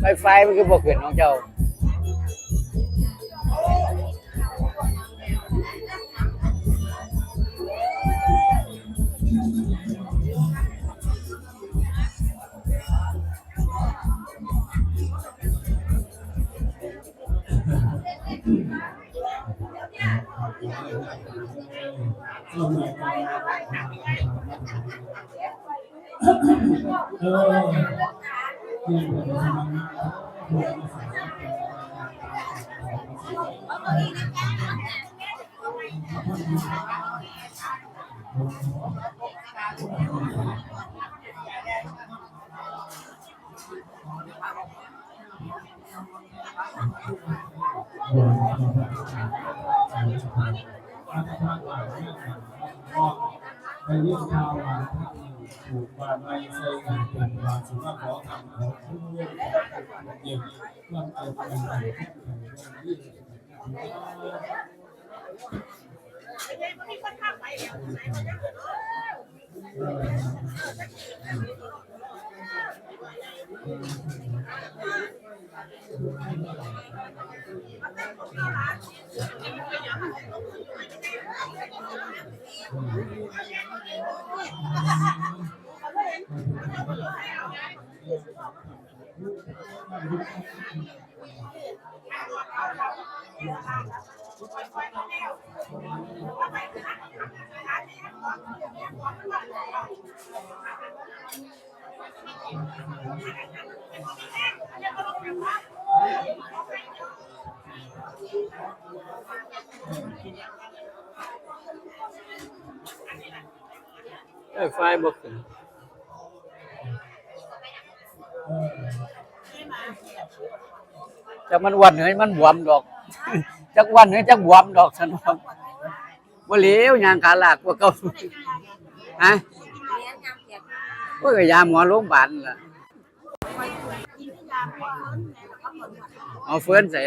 ไฟไฟมันคือบ่ขึ้นน้องเจ้า ไปเยี่ยมชาวบ้า นถูกบ้านไม่ใส่กันเป็นบ้านสุภาพขอทำของทุกเรื่องเยี่ยมควมเกิดเป็นไปที่ไฟไฟบ่ขึ้น จักมันวันเฮ้มันบวมดอก จักวันเฮ้จักบวมดอกซั่นว่าบ่เหลวยางขาลากกว่าเก่าฮะโอ้ยยาหมอโรงพยาบาลล่ะเอาเฟิร์นใส่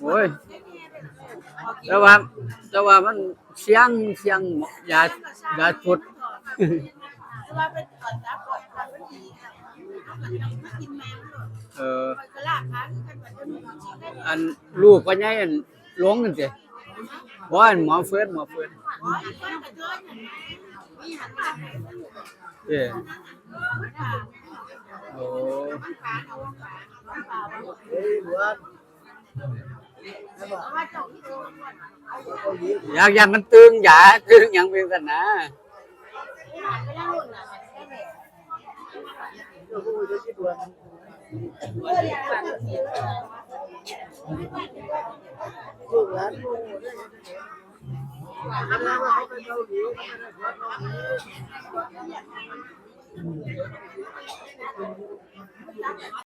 โอ้ยแต่ว่าแต่ว่ามัน เสียงเสียงยายาชุดว่าเป็นก่อนนะก่อนก่อนมันดีค่ะมันกินแมวเอออันลูกก็ใหญ่อันหลงกันสิบ่อันหมอเฟิร์นหมอเฟิร์นอ๋ออีกคนกระเทยนี่หันมอ้ค่ะโอ้า อาขามันอยากอยากมันตึงยาตึงหยังเป็นกันนะไม่ได้หุ่นอะ